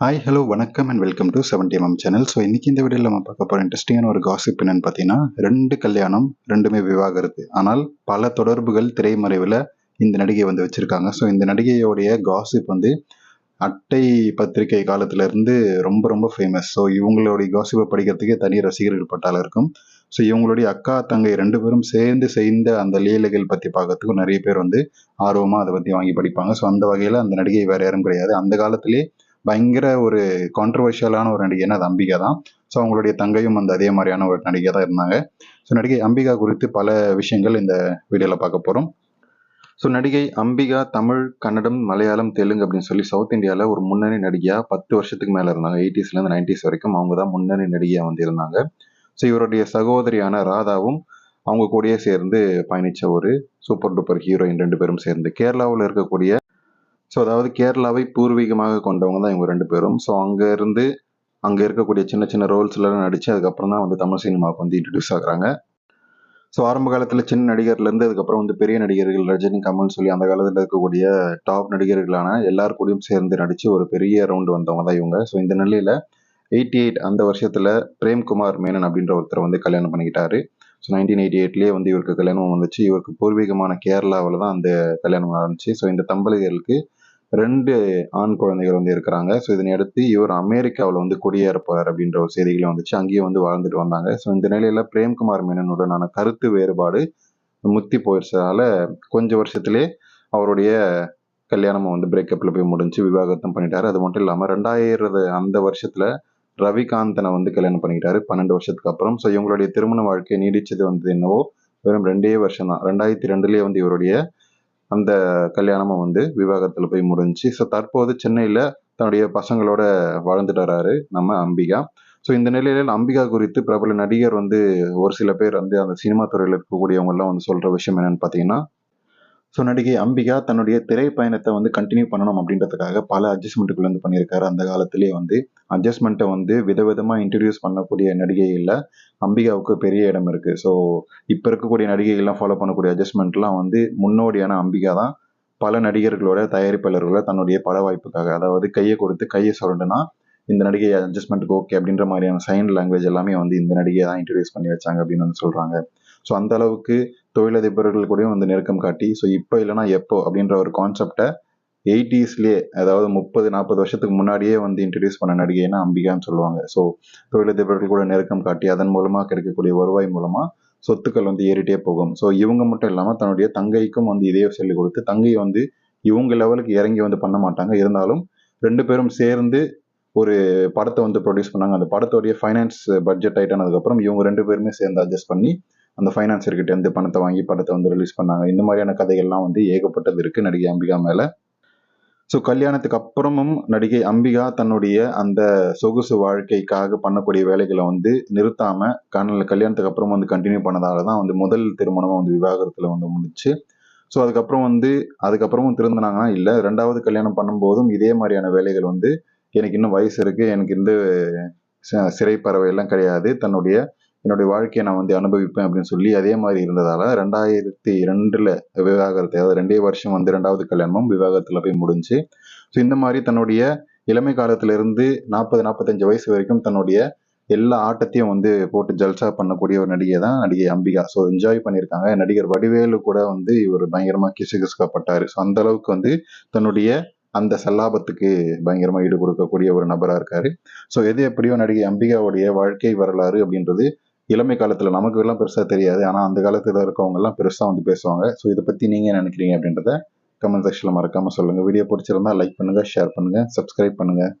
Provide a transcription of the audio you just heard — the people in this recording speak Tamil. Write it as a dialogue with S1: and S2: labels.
S1: ஹாய் ஹலோ வணக்கம் and welcome to seventy MM channel so இன்னைக்கு இந்த வீடியோவில் நம்ம பார்க்க போகிற இன்ட்ரெஸ்டிங்கான ஒரு காசிப் என்னன்னு பார்த்தீங்கன்னா ரெண்டு கல்யாணம் ரெண்டுமே விவாகரத்து ஆனால் பல தொடர்புகள் திரைமறைவில் இந்த நடிகை வந்து வச்சுருக்காங்க. ஸோ இந்த நடிகையோடைய காசிப் வந்து அட்டை பத்திரிகை காலத்திலேருந்து ரொம்ப ரொம்ப ஃபேமஸ் ஸோ இவங்களுடைய காசிப்பை படிக்கிறதுக்கே தனி ரசிகர்கள் பட்டாளம் இருக்கும். ஸோ இவங்களுடைய அக்கா தங்கை ரெண்டு பேரும் சேர்ந்து செய்த அந்த லீலைகள் பற்றி பார்க்கறதுக்கும் நிறைய பேர் வந்து ஆர்வமாக அதை பற்றி வாங்கி படிப்பாங்க. ஸோ அந்த வகையில் அந்த நடிகை வேறு யாரும் கிடையாது. அந்த காலத்திலே பயங்கர ஒரு கான்ட்ரவர்ஷியலான ஒரு நடிகைன்னா அது அம்பிகா தான். ஸோ அவங்களுடைய தங்கையும் அந்த அதே மாதிரியான ஒரு நடிகை தான் இருந்தாங்க. ஸோ நடிகை அம்பிகா குறித்து பல விஷயங்கள் இந்த வீடியோவில் பார்க்க போகிறோம் ஸோ நடிகை அம்பிகா தமிழ் கன்னடம் மலையாளம் தெலுங்கு அப்படின்னு சொல்லி சவுத் இந்தியாவில் ஒரு முன்னணி நடிகையாக பத்து வருஷத்துக்கு மேலே இருந்தாங்க. எயிட்டிஸ்லேருந்து நைன்டிஸ் வரைக்கும் அவங்க தான் முன்னணி நடிகையாக வந்து இருந்தாங்க. ஸோ இவருடைய சகோதரியான ராதாவும் அவங்க கூடயே சேர்ந்து பயணித்த ஒரு சூப்பர் டூப்பர் ஹீரோயின் ரெண்டு பேரும் சேர்ந்து கேரளாவில் இருக்கக்கூடிய ஸோ அதாவது கேரளாவை பூர்வீகமாக கொண்டவங்க தான் இவங்க ரெண்டு பேரும். ஸோ அங்கேருந்து அங்கே இருக்கக்கூடிய சின்ன சின்ன ரோல்ஸ்லாம் நடித்து அதுக்கப்புறம் தான் வந்து தமிழ் சினிமாவுக்கு வந்து இன்ட்ரடியூஸ் ஆகுறாங்க. ஸோ ஆரம்ப காலத்தில் சின்ன நடிகர்லேருந்து அதுக்கப்புறம் வந்து பெரிய நடிகர்கள் ரஜினி கமல் சொல்லி அந்த காலத்தில் இருக்கக்கூடிய டாப் நடிகர்களான எல்லார் கூடயும் சேர்ந்து நடித்து ஒரு பெரிய ரவுண்டு வந்தவங்க தான் இவங்க. ஸோ இந்த நிலையில் எயிட்டி எயிட் அந்த வருஷத்தில் பிரேம்குமார் மேனன் அப்படின்ற ஒருத்தர் வந்து கல்யாணம் பண்ணிக்கிட்டாரு. ஸோ நைன்டீன் எயிட்டி எயிட்லேயே வந்து இவருக்கு கல்யாணம் வந்துச்சு. இவருக்கு பூர்வீகமான கேரளாவில் தான் அந்த கல்யாணம் நடந்துச்சு. ஸோ இந்த தம்பதிகளுக்கு ரெண்டு ஆண் குழந்தைகள் வந்து இருக்கிறாங்க. ஸோ இதனை அடுத்து இவர் அமெரிக்காவில் வந்து குடியேறப்பார் அப்படின்ற ஒரு செய்திகளும் வந்துச்சு. அங்கேயும் வந்து வாழ்ந்துட்டு வந்தாங்க. ஸோ இந்த நிலையில பிரேம்குமார் மேனனுடனான கருத்து வேறுபாடு முத்தி போயிடுச்சதால கொஞ்ச வருஷத்திலே அவருடைய கல்யாணமும் வந்து பிரேக்கப்பில் போய் முடிஞ்சு விவாகரத்தம் பண்ணிட்டாரு. அது மட்டும் இல்லாமல் ரெண்டாயிரது அந்த வருஷத்துல ரவிகாந்தனை வந்து கல்யாணம் பண்ணிக்கிட்டாரு பன்னெண்டு வருஷத்துக்கு அப்புறம். ஸோ இவங்களுடைய திருமண வாழ்க்கை நீடிச்சது வந்து என்னவோ வெறும் ரெண்டே வருஷம் தான் ரெண்டாயிரத்தி ரெண்டுலேயே வந்து இவருடைய அந்த கல்யாணமும் வந்து விவாகரத்தில் போய் முடிஞ்சு ஸோ தற்போது சென்னையில் தன்னுடைய பசங்களோட வாழ்ந்துட்டு வராரு நம்ம அம்பிகா. ஸோ இந்த நிலையில அம்பிகா குறித்து பிரபல நடிகர் வந்து ஒரு சில பேர் வந்து அந்த சினிமா துறையில் இருக்கக்கூடியவங்கெல்லாம் வந்து சொல்கிற விஷயம் என்னன்னு பார்த்தீங்கன்னா ஸோ நடிகை அம்பிகா தன்னுடைய திரைப்பயணத்தை வந்து கண்டினியூ பண்ணணும் அப்படின்றதுக்காக பல அட்ஜஸ்ட்மெண்ட்டுக்குள்ள வந்து பண்ணியிருக்காரு. அந்த காலத்திலேயே வந்து அட்ஜஸ்ட்மெண்ட்டை வந்து விதவிதமாக இன்ட்ரடியூஸ் பண்ணக்கூடிய நடிகைகளில் அம்பிகாவுக்கு பெரிய இடம் இருக்குது ஸோ இப்போ இருக்கக்கூடிய நடிகைகள்லாம் ஃபாலோ பண்ணக்கூடிய அட்ஜஸ்ட்மெண்ட்லாம் வந்து முன்னோடியான அம்பிகா தான். பல நடிகர்களோட தயாரிப்பாளர்களோட தன்னுடைய பட வாய்ப்புக்காக அதாவது கையை கொடுத்து கையை சொல்லுன்னா இந்த நடிகை அட்ஜஸ்ட்மெண்ட்டுக்கு ஓகே அப்படின்ற மாதிரியான சைன் லாங்குவேஜ் எல்லாமே வந்து இந்த நடிகையை தான் இன்ட்ரடியூஸ் பண்ணி வச்சாங்க அப்படின்னு வந்து சொல்கிறாங்க ஸோ அந்த அளவுக்கு தொழிலதிபர்கள் கூடயும் வந்து நெருக்கம் காட்டி ஸோ இப்போ இல்லைனா எப்போ? அப்படின்ற ஒரு கான்செப்டை எயிட்டிஸ்லேயே அதாவது முப்பது நாற்பது வருஷத்துக்கு முன்னாடியே வந்து இன்ட்ரடியூஸ் பண்ண நடிகைன்னா அம்பிகான்னு சொல்லுவாங்க. ஸோ தொழிலதிபர்கள் கூட நெருக்கம் காட்டி அதன் மூலமாக கிடைக்கக்கூடிய வருவாய் மூலமாக சொத்துக்கள் வந்து ஏறிட்டே போகும். ஸோ இவங்க மட்டும் இல்லாமல் தன்னுடைய தங்கைக்கும் வந்து இதே சொல்லிக் கொடுத்து தங்கை வந்து இவங்க லெவலுக்கு இறங்கி வந்து பண்ண மாட்டாங்க. இருந்தாலும் ரெண்டு பேரும் சேர்ந்து ஒரு படத்தை வந்து ப்ரொடியூஸ் பண்ணாங்க. அந்த படத்தோடைய ஃபைனான்ஸ் பட்ஜெட் ஆயிட்டானதுக்கப்புறம் இவங்க ரெண்டு பேருமே சேர்ந்து அட்ஜஸ்ட் பண்ணி அந்த ஃபைனான்சர்கிட்ட இருந்து பணத்தை வாங்கி படத்தை வந்து ரிலீஸ் பண்ணாங்க. இந்த மாதிரியான கதைகள்லாம் வந்து ஏகப்பட்டது இருக்கு நடிகை அம்பிகா மேல. ஸோ கல்யாணத்துக்கு அப்புறமும் நடிகை அம்பிகா தன்னுடைய அந்த சொகுசு வாழ்க்கைக்காக பண்ணக்கூடிய வேலைகளை வந்து நிறுத்தாம கண்ணல கல்யாணத்துக்கு அப்புறம் வந்து கண்டினியூ பண்ணதால தான் வந்து முதல் திருமணமும் வந்து விவாகரத்துல வந்து முடிச்சு ஸோ அதுக்கப்புறம் வந்து அதுக்கப்புறமும் திருந்தினாங்கன்னா இல்லை ரெண்டாவது கல்யாணம் பண்ணும்போதும் இதே மாதிரியான வேலைகள் வந்து எனக்கு இன்னும் வயசு இருக்கு எனக்கு இந்த சிறை பறவை எல்லாம் கிடையாது. தன்னுடைய என்னுடைய வாழ்க்கையை நான் வந்து அனுபவிப்பேன் அப்படின்னு சொல்லி அதே மாதிரி இருந்ததால ரெண்டாயிரத்தி ரெண்டுல விவாகரத்து அதாவது ரெண்டே வருஷம் வந்து ரெண்டாவது கல்யாணமும் விவாகரத்துல போய் முடிஞ்சு ஸோ இந்த மாதிரி தன்னுடைய இளமை காலத்துல இருந்து நாற்பது நாற்பத்தஞ்சு வயசு வரைக்கும் தன்னுடைய எல்லா ஆட்டத்தையும் வந்து போட்டு ஜல்சா பண்ணக்கூடிய ஒரு நடிகை தான் நடிகை அம்பிகா. ஸோ என்ஜாய் பண்ணியிருக்காங்க. நடிகர் வடிவேலு கூட வந்து இவர் பயங்கரமா கிசு கிசுக்கப்பட்டாரு ஸோ அந்த அளவுக்கு வந்து தன்னுடைய அந்த சல்லாபத்துக்கு பயங்கரமா ஈடு கொடுக்கக்கூடிய ஒரு நபரா இருக்காரு. ஸோ எது எப்படியோ நடிகை அம்பிகாவுடைய வாழ்க்கை வரலாறு அப்படின்றது இளமை காலத்தில் நமக்கு எல்லாம் பெருசாக தெரியாது. ஆனால் அந்த காலத்தில் இருக்கவங்கெல்லாம் பெருசாக வந்து பேசுவாங்க. ஸோ இதை பற்றி நீங்கள் நினைக்கிறீங்க அப்படின்றத கமெண்ட் செக்ஷன்ல மறக்காமல் சொல்லுங்கள் வீடியோ பிடிச்சிருந்தா லைக் பண்ணுங்கள் ஷேர் பண்ணுங்கள் சப்ஸ்கிரைப் பண்ணுங்கள்